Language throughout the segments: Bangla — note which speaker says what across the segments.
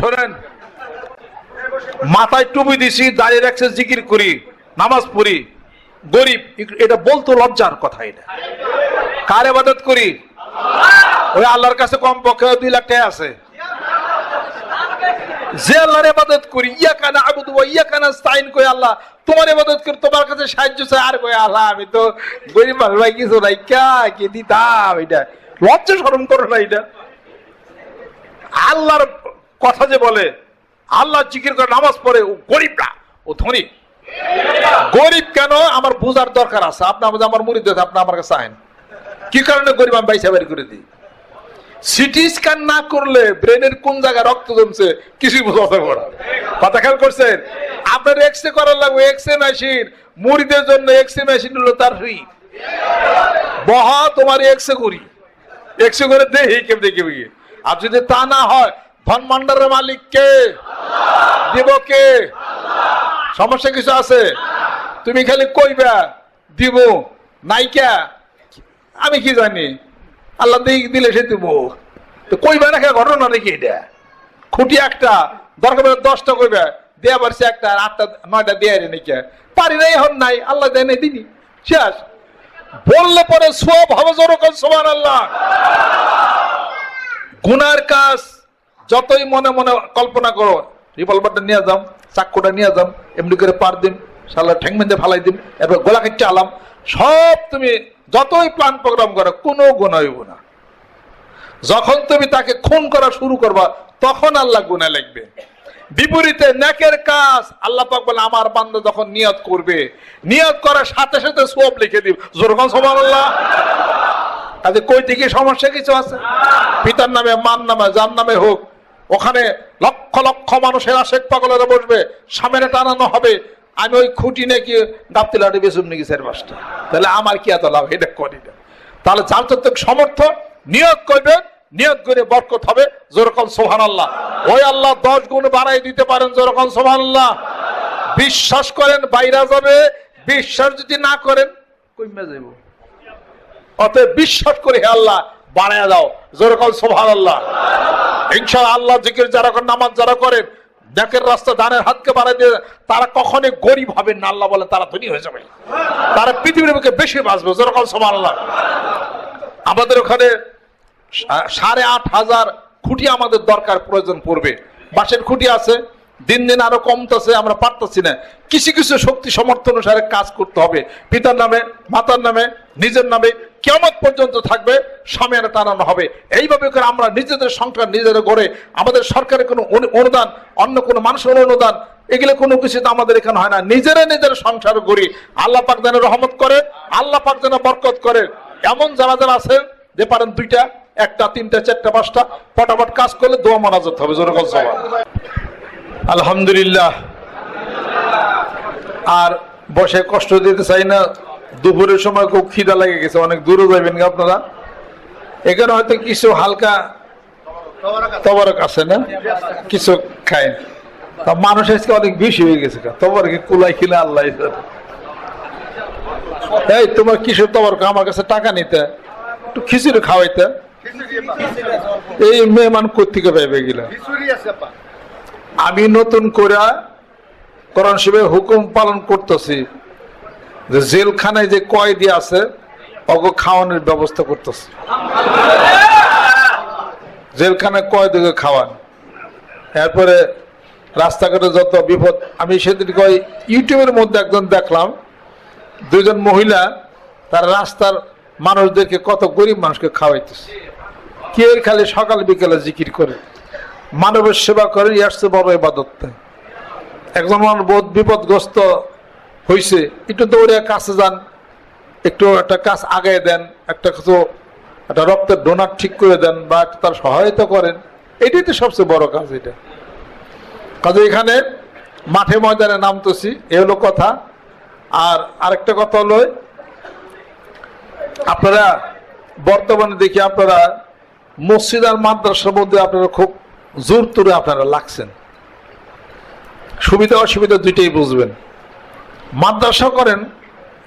Speaker 1: শোনেন, মাথায় টুপি দিছি, দাঁড়িয়ে রাখছে, জিকির করি, নামাজ পড়ি। গরিব এটা বলতো লজ্জার কথা এটা। কার এবাদত করি? ওই আল্লাহর কাছে কম পক্ষে দুই লাখ টাকা আছে। যে আল্লাহর ইবাদত করি ইয়া কানা আবুদু ওয়া ইয়া কানা স্তাইন কই আল্লাহ, তোমার ইবাদত করি, তোমার কাছে সাহায্য চাই, আর কই আল্লাহ, আমি তো গরিব মানুষ ভাই, কিছু নাই, কা, কি দিতাম এটা? লজ্জা শরম করো না এটা। আল্লাহর কথা যে বলে, আল্লাহ জিকির করে নামাজ পড়ে, ও গরিব না। ও ধনী। গরিব কেন? আমার বোঝার দরকার আছে। আপনি আমাদের আমার মুড়ি দেখে আপনি আমার কাছে আইন। কি কারণে গরিব আমি বাইসা বাড়ি করে দিই? সিটি স্ক্যান না করলে ব্রেনের কোন জায়গায় রক্ত জমছে, কিছুই বোঝা যাবে কথা খেয়াল করছেন? আপনার এক্স রে করার লাগবে এক্স রে মেশিন মুড়িদের জন্য এক্স রে মেশিন হলো তার ফ্রি বহা তোমার এক্স রে করি এক্স রে করে দেখি কেম দেখি বুঝি আর যদি তা না হয় ধন ভান্ডারের মালিক কে? দিব কে? সমস্যা কিছু আছে? তুমি খালি কইবা, দিব। নাইকা আমি কি জানি? আল্লাহ দিলে সে দিব। তো কইবা না ঘটনা নাকি এটা? খুঁটি একটা, দরকার পড়লে দশটা কইবা। দেয়া পারছে একটা আটটা, নয়টা দেয়া রে নাকি? পারি নাই, এখন নাই। আল্লাহ দেয় নাই দিনি শেষ। বললে পরে সব হবে জোরকম সমান আল্লাহ গুনার কাজ যতই মনে মনে কল্পনা করো রিভলভারটা নিয়ে যাম, চাক্কুটা নিয়ে যাম এমনি করে পার দিন শালা ঠ্যাং মেন্দে ফালাই দিন এরপর গোলা কেটে আলাম, সব তুমি যতই প্ল্যান প্রোগ্রাম করো, কোনো গুণ হইব না। যখন তুমি তাকে খুন করা শুরু করবা, তখন আল্লাহ গুণা লাগবে। বিপরীতে নেকের কাজ, আল্লাহ পাক বলে, আমার বান্দা যখন নিয়ত করবে, নিয়ত করার সাথে সাথে সব লিখে দিব। যেরকম সমান আল্লাহ কাজে কই থেকে সমস্যা কিছু আছে? পিতার নামে, মার নামে, যার নামে হোক ওখানে লক্ষ লক্ষ মানুষের আশেক পাগলেরা বসবে, সামনে টানানো হবে। আমি ওই খুঁটি নাকি গাপ্তি লাঠি বেসুম নাকি চার পাঁচটা তাহলে আমার কি এত লাভ? এটা করি না। তাহলে যার সমর্থ নিয়োগ করবেন নিয়োগ করে বরকত হবে যেরকম সোহান আল্লাহ ওই আল্লাহ দশ গুণ বাড়াই দিতে পারেন যেরকম সোহান আল্লাহ বিশ্বাস করেন, বাইরা যাবে। বিশ্বাস যদি না করেন, কইমা যাইব? অতএব বিশ্বাস করে হে আল্লাহ, বাড়ায় দাও, যেরকম সোভান আল্লাহ ইনশাল আল্লাহ জিকির যারা করেন, নামাজ যারা করেন দেখের রাস্তা দানের হাতকে বাড়ায় দিয়ে তারা কখনোই গরিব হবে না। আল্লাহ বলে তারা ধনী হয়ে যাবে। তারা পৃথিবীর বুকে বেশি বাঁচবে, যেরকম সোভান আল্লাহ আমাদের ওখানে সাড়ে আট হাজার খুঁটি আমাদের দরকার, প্রয়োজন পড়বে। বাঁশের খুঁটি আছে, দিন দিন আরও কমতেছে, আমরা পারতেছি না। কিছু কিছু শক্তি সমর্থ অনুসারে কাজ করতে হবে। পিতার নামে, মাতার নামে, নিজের নামে কেমন পর্যন্ত থাকবে, সামনে টানানো হবে। এইভাবে করে আমরা নিজেদের সংসার নিজেদের গড়ে আমাদের সরকারের কোনো অনু- অনুদান, অন্য কোনো মানুষের অনুদান, এগুলো কোনো কিছু তো আমাদের এখানে হয় না। নিজেরা নিজের সংসার গড়ি। আল্লাহ পাক যেন রহমত করে, আল্লাহ পাক যেন বরকত করে। এমন যারা যারা আছেন যে পারেন দুইটা, একটা, তিনটা, চারটা, পাঁচটা ফটাফট কাজ করলে দোয়া মানাজত হবে জোরকল সভা আলহামদুলিল্লাহ। আর বসে কষ্ট দিতে চাই না দুপুরের সময় খুব খিদা লেগে গেছে, অনেক দূরে যাবেন আপনারা। এখানে হয়তো কিছু হালকা তবরক আছে না? কিছু খায়। তা মানুষ আজকে অনেক বেশি হয়ে গেছে তবরকে কুলাই খিলে আল্লাহ। এই, তোমার কিশোর তবরক? আমার কাছে টাকা নিতে। একটু খিচুড়ি খাওয়াইতে। এই মেহমান কোথেকে পাইবে গেলা আমি নতুন করে কোরআন শিবের হুকুম পালন করতেছি। যে জেলখানায় যে কয়েদি আছে অগ খাওয়ানোর ব্যবস্থা করতেছে। জেলখানায় কয়েদিকে খাওয়ান। এরপরে রাস্তাঘাটে যত বিপদ, আমি সেদিন কয় ইউটিউবের মধ্যে একজন দেখলাম দুজন মহিলা, তার রাস্তার মানুষদেরকে কত গরিব মানুষকে খাওয়াইতেছে। কে খালি সকাল বিকেলে জিকির করে? মানবের সেবা করে ইয়াসে বড় ইবাদত। দেয়। একজন মানুষ বিপদগ্রস্ত হয়েছে একটু দৌড়ে কাছে যান, একটু একটা কাজ আগায় দেন, একটা কিছু, একটা রক্তের ডোনার ঠিক করে দেন বা একটু তার সহায়তা করেন। এটাই তো সবচেয়ে বড় কাজ এটা। কাজে এখানে মাঠে ময়দানে নামতেছি, এ হলো কথা। আর আরেকটা কথা হলো, আপনারা বর্তমানে দেখি আপনারা মসজিদ আর মাদ্রাসার মধ্যে আপনারা খুব জোর তুরে আপনারা লাগছেন। সুবিধা অসুবিধা দুইটাই বুঝবেন। মাদ্রাসা করেন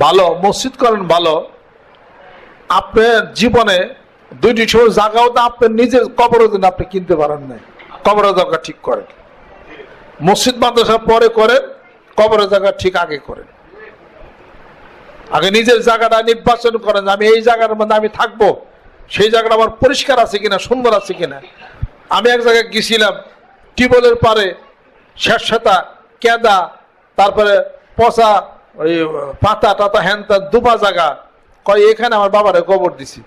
Speaker 1: ভালো, মসজিদ করেন ভালো, আপনার জীবনে দুইটি সময় জায়গাও তো আপনার নিজের কবরও দিন আপনি কিনতে পারেন নাই। কবরের জায়গা ঠিক করেন। মসজিদ, মাদ্রাসা পরে করেন, কবরের জায়গা ঠিক আগে করেন। আগে নিজের জায়গাটা নির্বাচন করেন, আমি এই জায়গার মধ্যে আমি থাকব, সেই জায়গাটা আমার পরিষ্কার আছে কিনা, সুন্দর আছে কিনা। আমি এক জায়গায় গেছিলাম, টিউবওয়েলের পারে শেষাতা কেদা, তারপরে পচা, ওই, পাতা টাতা হ্যান দুপা জায়গা কয় এখানে আমার বাবারে কবর দিছি।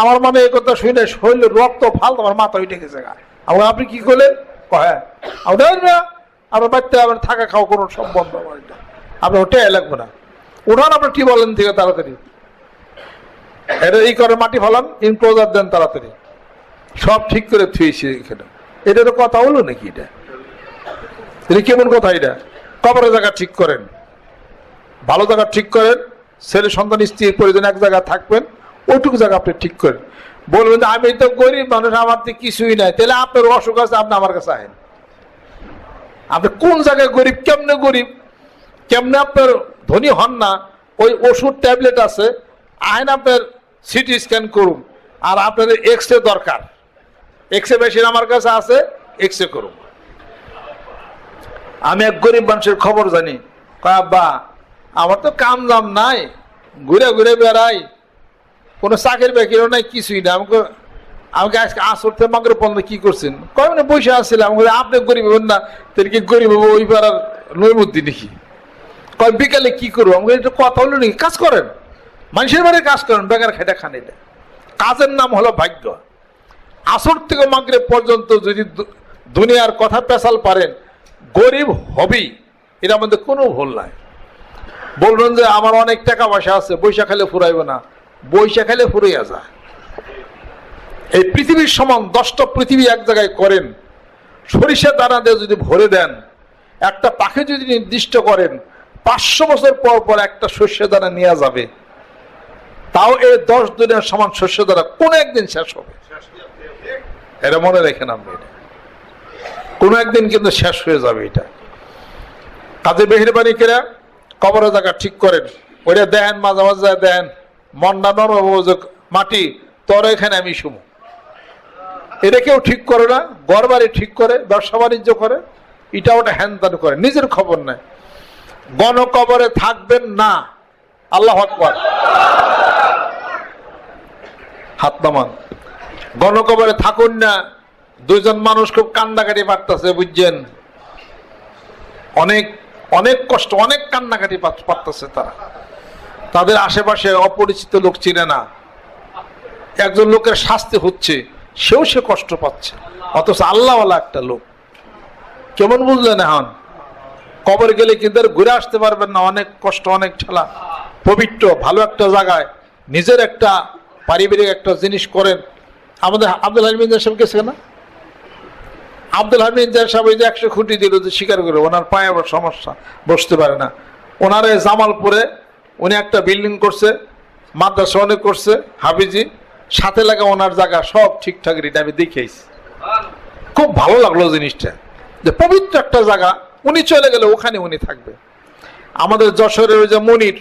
Speaker 1: আমার মনে এই কথা শুনে শরীরের রক্ত ফালতো আমার মাথা উঠে গেছে গা। আমার আপনি কি করলেন? হ্যাঁ। দেন বাড়িতে আমার থাকা খাওয়া কোনো সম্বন্ধ আমার এটা আপনার ওটাই লাগবে না। উঠান আপনার কি বলেন থেকে তাড়াতাড়ি। এটা এই করে মাটি ফেলান ইনক্লোজার দেন তাড়াতাড়ি। সব ঠিক করে থুয়েছে এখানে। এটা তো কথা হলো নাকি এটা? এটা কেমন কথা এটা? কবরের জায়গা ঠিক করেন। ভালো জায়গা ঠিক করেন, ছেলে, সন্তান স্ত্রীর প্রয়োজন এক জায়গায় থাকবেন, ওইটুকু জায়গা আপনি ঠিক করেন। বলবেন যে, আমি তো গরিব মানুষ, আমার তো কিছুই নাই। তাহলে আপনার অসুখ আছে, আপনি আমার কাছে আহেন। আপনি কোন জায়গায় গরিব, কেমনে গরিব? কেমনে আপনার ধনী হন না? ওই ওষুধ, ট্যাবলেট আছে, আহেন আপনার সিটি স্ক্যান করুন। আর আপনার এক্স রে দরকার। এক্স রে মেশিন আমার কাছে আছে এক্স রে করুন। আমি এক গরিব মানুষের খবর জানি। আব্বা, আমার তো কাম দাম নাই। ঘুরে ঘুরে বেড়াই। কোনো চাকরি বাকিরও নাই, কিছুই না আমাকে আমাকে আজকে আসর থেকে মাগরে পর্যন্ত কি করছেন? কয় মানে বসে আসছিলাম আপনি গরিব হবেন না, তাহলে কি গরিব হব ওই পাড়ার নৈমুদ্দি নাকি? কয়, বিকালে কি করব? আমাকে এটা কথা হলো নাকি? কাজ করেন। মানুষের বাড়ি কাজ করেন, বেকার খেটে খান এটা। কাজের নাম হলো ভাগ্য। আসর থেকে মাগরে পর্যন্ত যদি দুনিয়ার কথা পেশাল পারেন গরিব হবেই এটা মধ্যে কোনো ভুল নাই। বলবেন যে আমার অনেক টাকা পয়সা আছে, বৈশা খাইলে ফুরাইবে না। বৈশা খাইলে ফুরাইয়া যায় এই পৃথিবীর সমান দশটা পৃথিবী এক জায়গায় করেন। সরিষা দানা দিয়ে যদি ভরে দেন, একটা পাখি যদি নির্দিষ্ট করেন, পাঁচশো বছর পর পর একটা শস্য দানা নেওয়া যাবে। তাও এই দশ দিনের সমান শস্য দ্বারা কোন একদিন শেষ হবে। এটা মনে রেখেন এটা। কোন একদিন কিন্তু শেষ হয়ে যাবে এটা। কাজে মেহরবানি করে কবরের জায়গা ঠিক করেন। ওইটা দেন, মাঝে মাঝে দেন, মন্ডা নরম মাটি, তোর এখানে আমি শুমু। এটা কেউ ঠিক করে না ঘর বাড়ি ঠিক করে, ব্যবসা বাণিজ্য করে এটা ওটা হ্যান ত্যান করে, নিজের খবর নেয়। গণকবরে থাকবেন না, আল্লাহ আকবর। হাত নামান। গণকবরে থাকুন না দুইজন মানুষ খুব কান্নাকাটি পারতেছে, বুঝছেন? অনেক অনেক কষ্ট, অনেক কান্নাকাটি পারতেছে তারা। তাদের আশেপাশে অপরিচিত লোক চিনে না। একজন লোকের শাস্তি হচ্ছে, সেও সে কষ্ট পাচ্ছে। অথচ আল্লাহওয়ালা একটা লোক। কেমন বুঝলেন এখন? কবর গেলে কিন্তু ঘুরে আসতে পারবেন না? অনেক কষ্ট, অনেক ঠেলা। পবিত্র, ভালো একটা জায়গায় নিজের একটা পারিবারিক একটা জিনিস করেন। আমাদের আব্দুল হালিমিন সাহেব গেছে না? আব্দুল হামিদ সাহেব ওই যে একশো খুঁটি দিল যে স্বীকার করে ওনার পায়ে আবার সমস্যা, বসতে পারে না। ওনার জামালপুরে উনি একটা বিল্ডিং করছে, মাদ্রাসা অনেক করছে হাবিজি সাথে লাগা ওনার জায়গা সব ঠিকঠাক রেট আমি দেখেছি খুব ভালো লাগল জিনিসটা। যে পবিত্র একটা জায়গা, উনি চলে গেলে ওখানে উনি থাকবে। আমাদের যশোরের ওই যে মনির,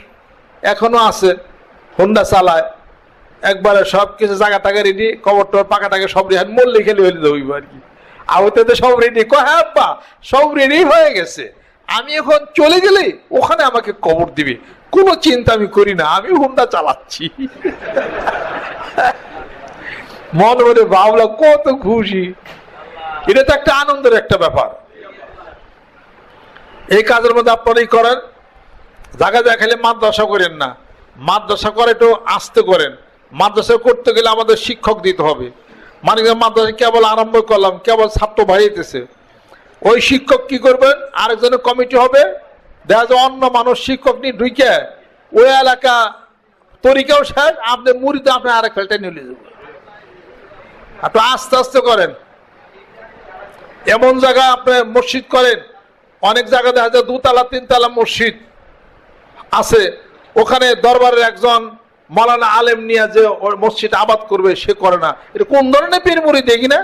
Speaker 1: এখনও আছে, হোন্ডা চালায়। একবারে সব কিছু জায়গা টাকা রেডি কবর টবর পাকা টাকা সব রেডি মরলে খেলে হইলে হইব আর কি। আহতে তো সব রেডি কয় হ্যাঁ আব্বা সব রেডি হয়ে গেছে। আমি এখন চলে গেলে ওখানে আমাকে কবর দিবে। কোনো চিন্তা আমি করি না, আমি হুন্ডা চালাচ্ছি। মন মনে ভাবলা কত খুশি। এটা তো একটা আনন্দের একটা ব্যাপার। এই কাজের মধ্যে আপনারাই করেন, জায়গা জায়গা খেলে মাদ্রাসা করেন না। মাদ্রাসা করে একটু আস্তে করেন। মাদ্রাসা করতে গেলে আমাদের শিক্ষক দিতে হবে। মানে যে মাদ্রাসা কেবল আরম্ভ করলাম, কেবল ছাত্র বাড়িতেছে। ওই শিক্ষক কি করবেন আরেকজনের কমিটি হবে। দেখা যায় অন্য মানুষ শিক্ষক নিয়ে ঢুকে, ওই এলাকা তরিকাও শেষ, আপনি মুড়িতে আপনি আরেক ফেলটা নিয়ে যাবেন। আপনি আস্তে আস্তে করেন। এমন জায়গা আপনি মসজিদ করেন, অনেক জায়গা দেখা যায় দুতলা, তিনতলা মসজিদ আছে। ওখানে দরবারের একজন মৌলানা আলেম নিয়ে যে মসজিদ আবাদ করবে, সে করে না। এটা কোন ধরনের পীর মুড়ি দেখি না?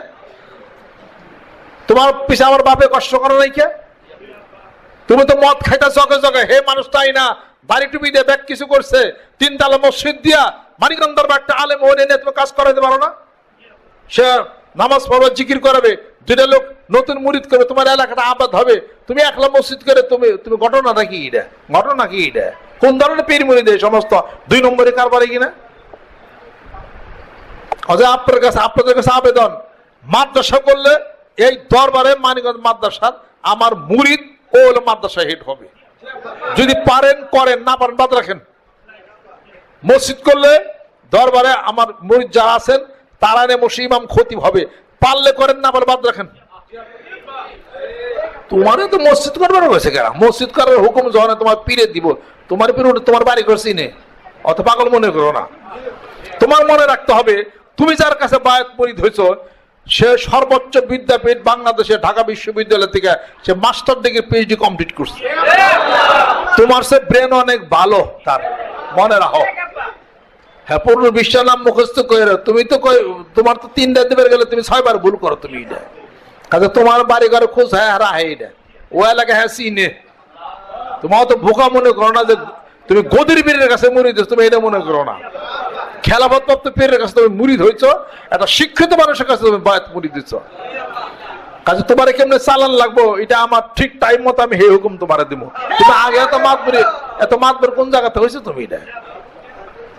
Speaker 1: তোমার পিছে আমার বাপে কষ্ট করে নাই কে? তুমি তো মদ খাইতে চকে চকে হে মানুষ, তাই না? বাড়ি টুপি দিয়ে ব্যাগ কিছু করছে। তিনতলা মসজিদ দিয়া মানিকগঞ্জ দরবার একটা আলেম ওনে নিয়ে তুমি কাজ করাইতে পারো না? সে নামাজ পড়বে, জিকির করাবে। দুইটা লোক নতুন মুরিদ করবে তোমার এলাকাটা আবাদ হবে। তুমি একলা মসজিদ করে তুমি তুমি ঘটনা নাকি এটা? ঘটনা কি এটা? কোন ধরনের পীর মুরিদ এই সমস্ত দুই নম্বরে কারবারে কিনা? অজয়, আপনার কাছে, আপনাদের কাছে আবেদন। মাদ্রাসা করলে এই দরবারে মানিকগঞ্জ মাদ্রাসার আমার মুরিদ ও মাদ্রাসা হেড হবে। যদি পারেন, করেন, না পারেন, বাদ রাখেন। মসজিদ করলে দরবারে আমার মুরিদ যারা আছেন, তারা নে মসি ইমাম খতিব হবে। পারলে করেন, না পারলে বাদ রাখেন। তোমারও তো মসজিদ করবার হয়েছে কেন মসজিদ করার হুকুম যখন তোমার পীরে দিব, তোমার পীর তোমার বাড়ি করছি নে অত পাগল মনে করো না। তোমার মনে রাখতে হবে, তুমি যার কাছে বায়াত পরিত হয়েছ সে সর্বোচ্চ বিদ্যাপীঠ বাংলাদেশে ঢাকা বিশ্ববিদ্যালয় থেকে সে মাস্টার ডিগ্রি পিএইচডি কমপ্লিট করছে। তোমার সে ব্রেন অনেক ভালো তার। মনে রাখো। হ্যাঁ পূর্ণ বিশ্বের নাম মুখস্থ করে তুমি তো তোমার তো তিনটা দেবের গেলে তুমি ছয়বার ভুল করো তুমি এটা। কাজে তোমার বাড়ি ঘরে খোঁজ হ্যাঁ হারা হ্যাঁ এটা। ও এলাকা হ্যাঁ চিনে তোমার তো ভোকা মনে করো না যে তুমি গদির পীরের কাছে মুড়ি দিচ্ছ তুমি এটা মনে করো না। খেলাফত প্রাপ্ত পীরের কাছে তুমি মুড়ি হইছ একটা শিক্ষিত মানুষের কাছে তুমি মুড়ি দিচ্ছ কাজে তোমার কেমনে চালান লাগবো? এটা আমার ঠিক টাইম মতো আমি হে হুকুম তোমার দিব তুমি আগে এত মাতবরি এত মাতবর কোন জায়গাতে হয়েছে তুমি এটা?